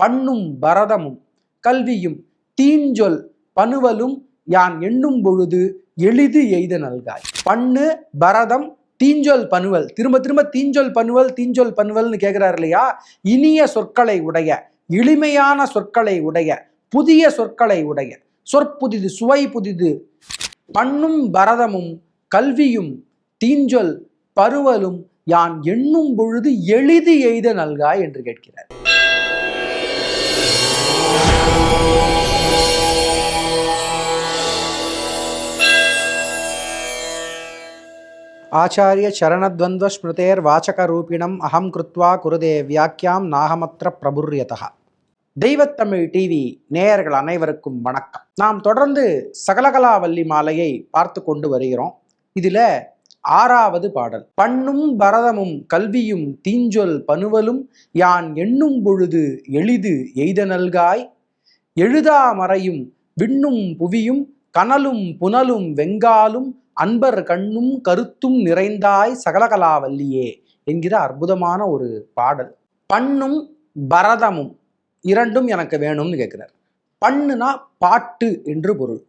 பண்ணும் பரதமும் கல்வியும் தீஞ்சொல் பனுவலும் யான் எண்ணும் பொழுது எளிது எய்த நல்காய். பண்ணு பரதம் தீஞ்சொல் பனுவல் திரும்ப திரும்ப தீஞ்சொல் பனுவல் தீஞ்சொல் பணுவல்னு கேட்குறாரு இல்லையா? இனிய சொற்களை உடைய எளிமையான சொற்களை உடைய புதிய சொற்களை உடைய சொற்புதிது சுவை புதிது பண்ணும் பரதமும் கல்வியும் தீஞ்சொல் பருவலும் யான் எண்ணும் பொழுது எளிது எய்த நல்காய் என்று கேட்கிறார். ஆச்சாரிய சரணத்வந்த ஸ்மிருதேர் வாச்சகரூபிணம் அகம் கிருத்வா குருதே வியாக்கியாம் நாகமத்திர பிரபுரியதா தெய்வத்தமிழ் டிவி நேயர்கள் அனைவருக்கும் வணக்கம். நாம் தொடர்ந்து சகலகலாவல்லி மாலையை பார்த்து கொண்டு வருகிறோம். இதுல ஆறாவது பாடல். பண்ணும் பரதமும் கல்வியும் தீஞ்சொல் பனுவலும் யான் எண்ணும் பொழுது எளிது எய்த நல்காய். எழுதா மறையும் விண்ணும் புவியும் கனலும் புனலும் வெங்காலும் அன்பர் கண்ணும் கருத்தும் நிறைந்தாய் சகலகலாவல்லியே என்கிற அற்புதமான ஒரு பாடல். பண்ணும் பரதமும் இரண்டும் எனக்கு வேணும்னு கேட்கிறார். பண்ணுனா பாட்டு என்று பொருள்.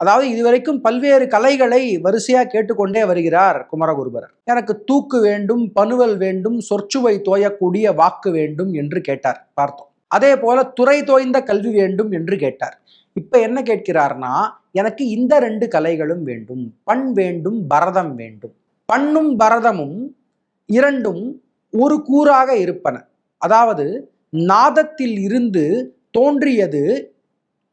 அதாவது இதுவரைக்கும் பல்வேறு கலைகளை வரிசையா கேட்டுக்கொண்டே வருகிறார் குமரகுருபரர். எனக்கு தூக்கு வேண்டும் பனுவல் வேண்டும் சொற்சுவை தோயக்கூடிய வாக்கு வேண்டும் என்று கேட்டார். பார்த்தோம். அதே போல துறை தோய்ந்த கல்வி வேண்டும் என்று கேட்டார். இப்ப என்ன கேட்கிறார்னா எனக்கு இந்த ரெண்டு கலைகளும் வேண்டும். பண் வேண்டும் பரதம் வேண்டும். பண்ணும் பரதமும் இரண்டும் ஒரு கூறாக இருப்பன. அதாவது நாதத்தில் இருந்து தோன்றியது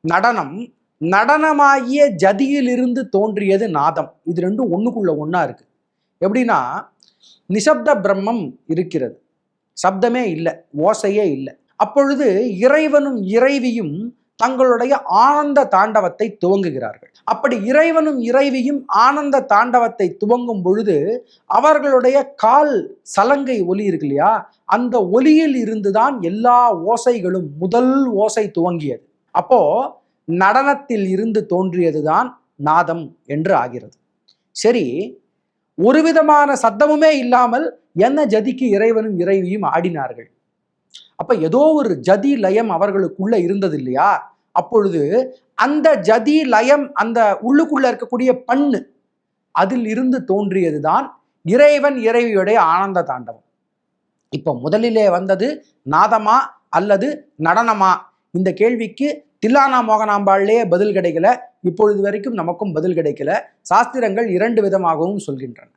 நடனம் நடனமாகிய ஜதியிலிருந்து தோன்றியது நாதம். இது ரெண்டும் ஒன்றுக்குள்ள ஒன்றா இருக்கு. எப்படின்னா நிசப்த பிரம்மம் இருக்கிறது. சப்தமே இல்லை ஓசையே இல்லை. அப்பொழுது இறைவனும் இறைவியும் தங்களுடைய ஆனந்த தாண்டவத்தை துவங்குகிறார்கள். அப்படி இறைவனும் இறைவியும் ஆனந்த தாண்டவத்தை துவங்கும் பொழுது அவர்களுடைய கால் சலங்கை ஒலி இருக்கு இல்லையா? அந்த ஒலியில் இருந்துதான் எல்லா ஓசைகளும் முதல் ஓசை துவங்கியது. அப்போ நடனத்தில் இருந்து தோன்றியதுதான் நாதம் என்று ஆகிறது. சரி ஒரு விதமான சத்தமுமே இல்லாமல் என்ன ஜதிக்கு இறைவனும் இறைவியும் ஆடினார்கள்? அப்ப ஏதோ ஒரு ஜதி லயம் அவர்களுக்குள்ள இருந்தது இல்லையா அப்பொழுது அந்த ஜதி லயம் அந்த உள்ளுக்குள்ள இருக்கக்கூடிய பண்ணு அதில் இருந்து தோன்றியதுதான் இறைவன் இறைவியுடைய ஆனந்த தாண்டவம். இப்போ முதலிலே வந்தது நாதமா அல்லது நடனமா? இந்த கேள்விக்கு தில்லானா மோகனாம்பாள்லேயே பதில் கிடைக்கல இப்பொழுது வரைக்கும் நமக்கும் பதில் கிடைக்கல. சாஸ்திரங்கள் இரண்டு விதமாகவும் சொல்கின்றன.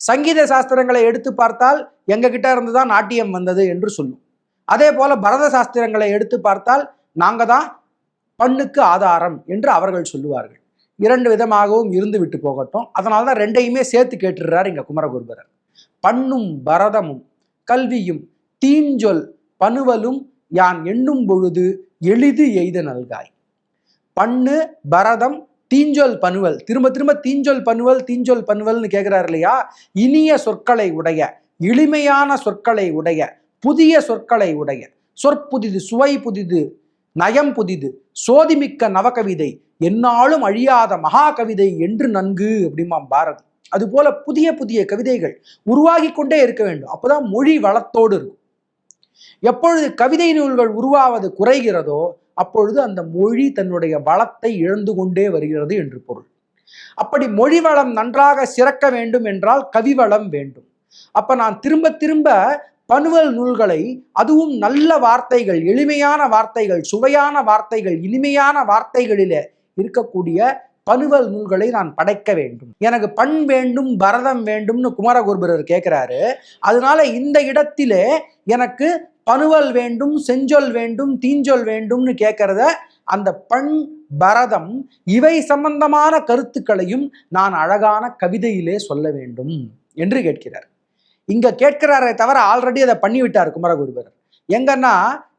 சங்கீத சாஸ்திரங்களை எடுத்து பார்த்தால் எங்ககிட்ட இருந்து தான் நாட்டியம் வந்தது என்று சொல்லும். அதே போல பரத சாஸ்திரங்களை எடுத்து பார்த்தால் நாங்க தான் பண்ணுக்கு ஆதாரம் என்று அவர்கள் சொல்லுவார்கள். இரண்டு விதமாகவும் இருந்து விட்டு போகட்டும். அதனால தான் ரெண்டையுமே சேர்த்து கேட்டுடுறார் இங்க குமரகுருபரர். பண்ணும் பரதமும் கல்வியும் தீஞ்சொல் பனுவலும் யான் எண்ணும் பொழுது எளிது எய்த நல்காய். பண்ணு பரதம் தீஞ்சொல் பனுவல். திரும்ப திரும்ப தீஞ்சொல் பனுவல் தீஞ்சொல் பனுவல்னு கேட்குறாரு இல்லையா? இனிய சொற்களை உடைய எளிமையான சொற்களை உடைய புதிய சொற்களை உடைய சொற்புதிது சுவை புதிது நயம் புதிது சோதிமிக்க நவகவிதை என்னாலும் அழியாத மகா கவிதை என்று நன்கு அப்படிமாம் பாரதி. அதுபோல புதிய புதிய கவிதைகள் உருவாகி கொண்டே இருக்க வேண்டும். அப்போதான் மொழி வளத்தோடு இருக்கும். எப்பொழுது கவிதை நூல்கள் உருவாவது குறைகிறதோ அப்பொழுது அந்த மொழி தன்னுடைய வளத்தை இழந்து கொண்டே வருகிறது என்று பொருள். அப்படி மொழி வளம் நன்றாக சிறக்க வேண்டும் என்றால் கவிவளம் வேண்டும். அப்ப நான் திரும்ப திரும்ப பனுவல் நூல்களை அதுவும் நல்ல வார்த்தைகள் எளிமையான வார்த்தைகள் சுவையான வார்த்தைகள் இனிமையான வார்த்தைகளிலே இருக்கக்கூடிய பனுவல் நூல்களை நான் படைக்க வேண்டும். எனக்கு பண் வேண்டும் பரதம் வேண்டும்னு குமரகுருபரர் கேட்கிறாரு அதனால இந்த இடத்திலே எனக்கு பனுவல் வேண்டும் செஞ்சொல் வேண்டும் தீஞ்சொல் வேண்டும்னு கேட்கறத அந்த பண் பரதம் இவை சம்பந்தமான கருத்துக்களையும் நான் அழகான கவிதையிலே சொல்ல வேண்டும் என்று கேட்கிறார். இங்க கேட்கிறாரே தவிர ஆல்ரெடி அதை பண்ணிவிட்டார் குமரகுருபரர். எங்கன்னா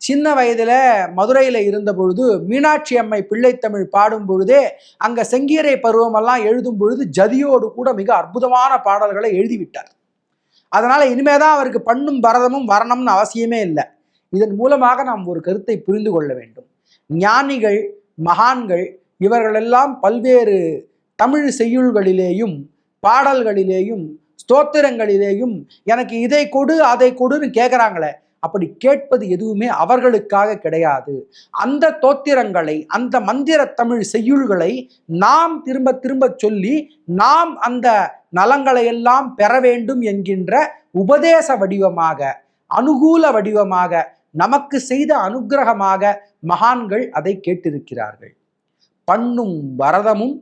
சின்ன வயதில் மதுரையில் இருந்த பொழுது மீனாட்சி அம்மை பிள்ளைத்தமிழ் பாடும் பொழுதே அங்கே செங்கீரை பருவமெல்லாம் எழுதும் பொழுது ஜதியோடு கூட மிக அற்புதமான பாடல்களை எழுதிவிட்டார். அதனால் இனிமே தான் அவருக்கு பண்ணும் பரதமும் வரணும்னு அவசியமே இல்லை. இதன் மூலமாக நாம் ஒரு கருத்தை புரிந்து கொள்ள வேண்டும். ஞானிகள் மகான்கள் இவர்களெல்லாம் பல்வேறு தமிழ் செய்யுள்களிலேயும் பாடல்களிலேயும் ஸ்தோத்திரங்களிலேயும் எனக்கு இதை கொடு அதை கொடுன்னு கேட்குறாங்களே அப்படி கேட்பது எதுவுமே அவர்களுக்காக கிடையாது. அந்த தோத்திரங்களை அந்த மந்திர தமிழ் செய்யுள்களை நாம் திரும்ப திரும்ப சொல்லி நாம் அந்த நலங்களை எல்லாம் பெற வேண்டும் என்கின்ற உபதேச வடிவமாக அனுகூல வடிவமாக நமக்கு செய்த அனுக்கிரகமாக மகான்கள் அதை கேட்டிருக்கிறார்கள். பண்ணும் வரதமும்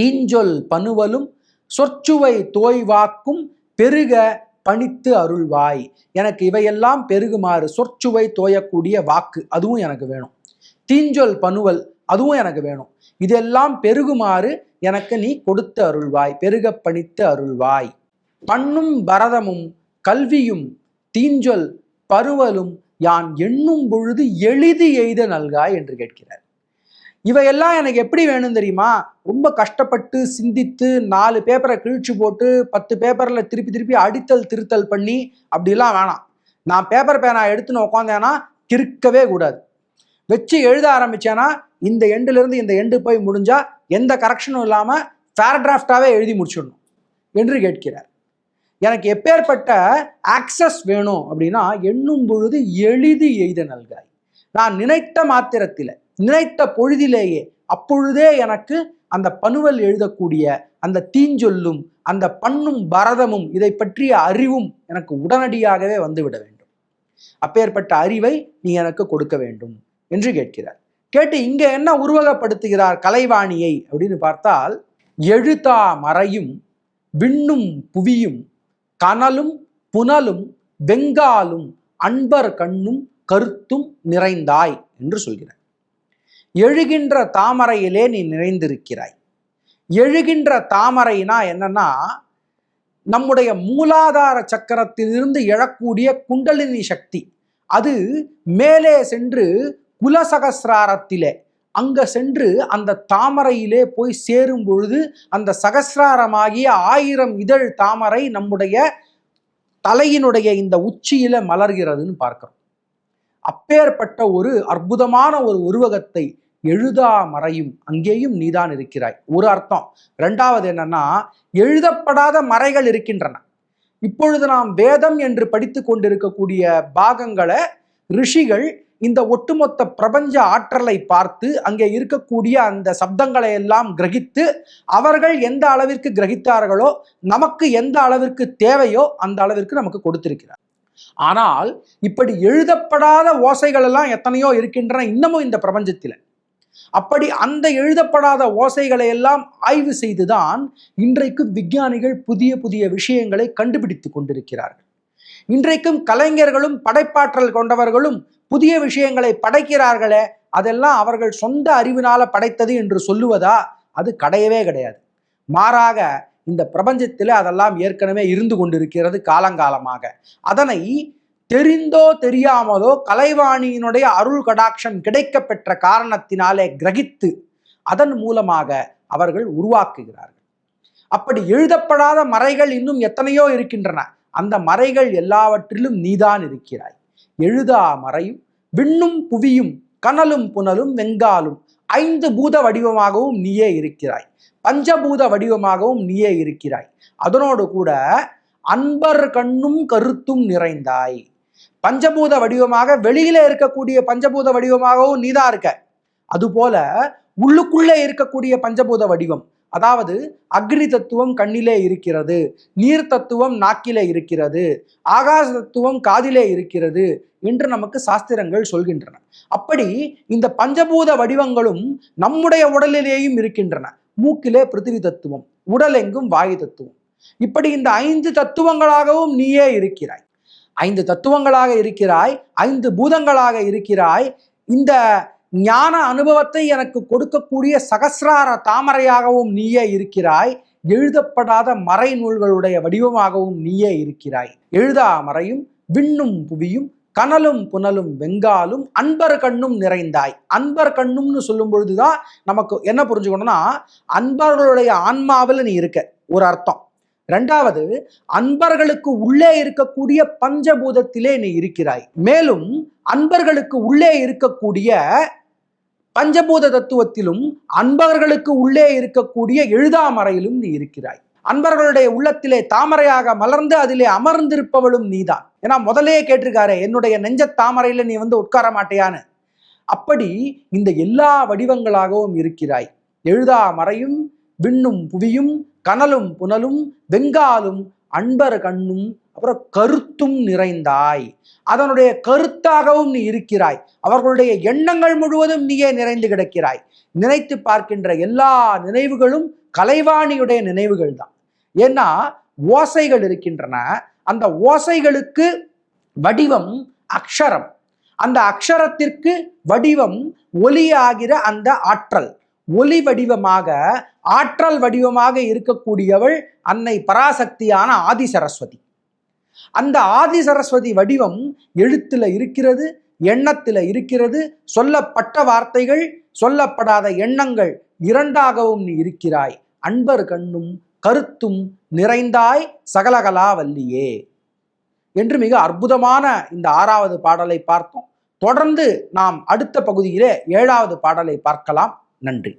தீஞ்சொல் பனுவலும் சொற்சுவை தோய்வாக்கும் பெருக பணித்து அருள்வாய். எனக்கு இவையெல்லாம் பெருகுமாறு சொற்சுவை தோயக்கூடிய வாக்கு அதுவும் எனக்கு வேணும். தீஞ்சொல் பனுவல் அதுவும் எனக்கு வேணும். இதெல்லாம் பெருகுமாறு எனக்கு நீ கொடுத்து அருள்வாய் பெருக பணித்து அருள்வாய். பண்ணும் பரதமும் கல்வியும் தீஞ்சொல் பருவலும் யான் எண்ணும் பொழுது எளிது எய்த நல்காய் என்று கேட்கிறார். இவையெல்லாம் எனக்கு எப்படி வேணும் தெரியுமா? ரொம்ப கஷ்டப்பட்டு சிந்தித்து நாலு பேப்பரை கிழிச்சு போட்டு பத்து பேப்பரில் திருப்பி திருப்பி அடித்தல் திருத்தல் பண்ணி அப்படிலாம் வேணாம். நான் பேப்பர் பேனா எடுத்துன்னு உட்காந்தேன்னா கிறுக்கவே கூடாது. வச்சு எழுத ஆரம்பித்தேன்னா இந்த எண்டுலேருந்து இந்த எண்டு போய் முடிஞ்சால் எந்த கரெக்ஷனும் இல்லாமல் பேராகிராஃப்டாகவே எழுதி முடிச்சிடணும் என்று கேட்கிறார். எனக்கு எப்பேற்பட்ட ஆக்சஸ் வேணும் அப்படின்னா எண்ணும் பொழுது எளிது எய்த நல்காய். நான் நினைத்த மாத்திரத்தில் நினைத்த பொழுதிலேயே அப்பொழுதே எனக்கு அந்த பணுவல் எழுதக்கூடிய அந்த தீஞ்சொல்லும் அந்த பண்ணும் பரதமும் இதை பற்றிய அறிவும் எனக்கு உடனடியாகவே வந்துவிட வேண்டும். அப்பேற்பட்ட அறிவை நீ எனக்கு கொடுக்க வேண்டும் என்று கேட்கிறார். கேட்டு இங்க என்ன உருவகப்படுத்துகிறார் கலைவாணியை அப்படின்னு பார்த்தால் எழுதா மறையும் விண்ணும் புவியும் கனலும் புனலும் வெங்காலும் அன்பர் கண்ணும் கருத்தும் நிறைந்தாய் என்று சொல்கிறார். எழுகின்ற தாமரையிலே நீ நிறைந்திருக்கிறாய். எழுகின்ற தாமரைனா என்னன்னா நம்முடைய மூலாதார சக்கரத்திலிருந்து எழக்கூடிய குண்டலினி சக்தி. அது மேலே சென்று குலசகசிராரத்திலே அங்க சென்று அந்த தாமரையிலே போய் சேரும் பொழுது அந்த சகசிராரமாகிய ஆயிரம் இதழ் தாமரை நம்முடைய தலையினுடைய இந்த உச்சியில மலர்கிறதுன்னு பார்க்கிறோம். அப்பேற்பட்ட ஒரு அற்புதமான ஒரு உருவகத்தை எழுதா மறையும். அங்கேயும் நீதான் இருக்கிறாய். ஒரு அர்த்தம். ரெண்டாவது என்னன்னா எழுதப்படாத மறைகள் இருக்கின்றன. இப்பொழுது நாம் வேதம் என்று படித்து கொண்டிருக்கக்கூடிய பாகங்களை ரிஷிகள் இந்த ஒட்டுமொத்த பிரபஞ்ச ஆற்றலை பார்த்து அங்கே இருக்கக்கூடிய அந்த சப்தங்களை எல்லாம் கிரகித்து அவர்கள் எந்த அளவிற்கு கிரகித்தார்களோ நமக்கு எந்த அளவிற்கு தேவையோ அந்த அளவிற்கு நமக்கு கொடுத்திருக்கிறார். ஆனால் இப்படி எழுதப்படாத ஓசைகள் எல்லாம் எத்தனையோ இருக்கின்றன இன்னமும் இந்த பிரபஞ்சத்தில். அப்படி அந்த எழுதப்படாத ஓசைகளை எல்லாம் ஆய்வு செய்துதான் இன்றைக்கும் விஞ்ஞானிகள் புதிய புதிய விஷயங்களை கண்டுபிடித்து கொண்டிருக்கிறார்கள். இன்றைக்கும் கலைஞர்களும் படைப்பாற்றல் கொண்டவர்களும் புதிய விஷயங்களை படைக்கிறார்களே அதெல்லாம் அவர்கள் சொந்த அறிவினால படைத்தது என்று சொல்லுவதா? அது கிடையவே கிடையாது. மாறாக இந்த பிரபஞ்சத்தில் அதெல்லாம் ஏற்கனவே இருந்து கொண்டிருக்கிறது காலங்காலமாக. அதனை தெரிந்தோ தெரியாமலோ கலைவாணியினுடைய அருள் கடாட்சம் கிடைக்க பெற்ற காரணத்தினாலே கிரகித்து அதன் மூலமாக அவர்கள் உருவாக்குகிறார்கள். அப்படி எழுதப்படாத மறைகள் இன்னும் எத்தனையோ இருக்கின்றன. அந்த மறைகள் எல்லாவற்றிலும் நீதான் இருக்கிறாய். எழுதா மறையும் விண்ணும் புவியும் கனலும் புனலும் வெங்காலும் ஐந்து பூத வடிவமாகவும் நீயே இருக்கிறாய். பஞ்சபூத வடிவமாகவும் நீயே இருக்கிறாய். அதனோடு கூட அன்பர் கண்ணும் கருத்தும் நிறைந்தாய். பஞ்சபூத வடிவமாக வெளியில இருக்கக்கூடிய பஞ்சபூத வடிவமாகவும் நீதான் இருக்க. அதுபோல உள்ளுக்குள்ளே இருக்கக்கூடிய பஞ்சபூத வடிவம் அதாவது அக்னி தத்துவம் கண்ணிலே இருக்கிறது நீர் தத்துவம் நாக்கிலே இருக்கிறது ஆகாச தத்துவம் காதிலே இருக்கிறது என்று நமக்கு சாஸ்திரங்கள் சொல்கின்றன. அப்படி இந்த பஞ்சபூத வடிவங்களும் நம்முடைய உடலிலேயும் இருக்கின்றன. மூக்கிலே பிருத்திவி தத்துவம் உடலெங்கும் வாயு தத்துவம். இப்படி இந்த ஐந்து தத்துவங்களாகவும் நீயே இருக்கிறாய். ஐந்து தத்துவங்களாக இருக்கிறாய் ஐந்து பூதங்களாக இருக்கிறாய். இந்த ஞான அனுபவத்தை எனக்கு கொடுக்கக்கூடிய சகசிரார தாமரையாகவும் நீயே இருக்கிறாய். எழுதப்படாத மறை நூல்களுடைய வடிவமாகவும் நீயே இருக்கிறாய். எழுதா மறையும் விண்ணும் புவியும் கனலும் புனலும் வெங்காலும் அன்பர் கண்ணும் நிறைந்தாய். அன்பர் கண்ணும்னு சொல்லும் பொழுதுதான் நமக்கு என்ன புரிஞ்சுக்கணும்னா அன்பர்களுடைய ஆன்மாவில் நீ இருக்க. ஒரு அர்த்தம். ரெண்டாவது அன்பர்களுக்கு உள்ளே இருக்கக்கூடிய பஞ்சபூதத்திலே நீ இருக்கிறாய். மேலும் அன்பர்களுக்கு உள்ளே இருக்கக்கூடிய பஞ்சபூத தத்துவத்திலும் அன்பர்களுக்கு உள்ளே இருக்கக்கூடிய எழுதாமறையிலும் நீ இருக்கிறாய். அன்பர்களுடைய உள்ளத்திலே தாமரையாக மலர்ந்து அதிலே அமர்ந்திருப்பவளும் நீதான். ஏன்னா முதலே கேட்டிருக்காரு என்னுடைய நெஞ்ச தாமரையில நீ வந்து உட்கார மாட்டியான்னு. அப்படி இந்த எல்லா வடிவங்களாகவும் இருக்கிறாய். எழுதா மறையும் விண்ணும் புவியும் கனலும் புனலும் வெங்காலும் அன்பர் கண்ணும் அப்புறம் கருத்தும் நிறைந்தாய். அதனுடைய கருத்தாகவும் நீ இருக்கிறாய். அவர்களுடைய எண்ணங்கள் முழுவதும் நீயே நிறைந்து கிடக்கிறாய். நினைத்து பார்க்கின்ற எல்லா நினைவுகளும் கலைவாணியுடைய நினைவுகள் தான் ஏன்னா ஓசைகள் இருக்கின்றன. அந்த ஓசைகளுக்கு வடிவம் அக்ஷரம். அந்த அக்ஷரத்திற்கு வடிவம் ஒலியாகிற அந்த ஆற்றல். ஒலி வடிவமாக ஆற்றல் வடிவமாக இருக்கக்கூடியவள் அன்னை பராசக்தியான ஆதி சரஸ்வதி. அந்த ஆதி சரஸ்வதி வடிவம் எழுத்துல இருக்கிறது எண்ணத்தில் இருக்கிறது சொல்லப்பட்ட வார்த்தைகள் சொல்லப்படாத எண்ணங்கள் இரண்டாகவும் நீ இருக்கிறாய். அன்பர் கண்ணும் கருத்தும் நிறைந்தாய் சகலகலா வல்லியே. என்று மிக அற்புதமான இந்த ஆறாவது பாடலை பார்த்தோம். தொடர்ந்து நாம் அடுத்த பகுதியிலே ஏழாவது பாடலை பார்க்கலாம். நன்றி.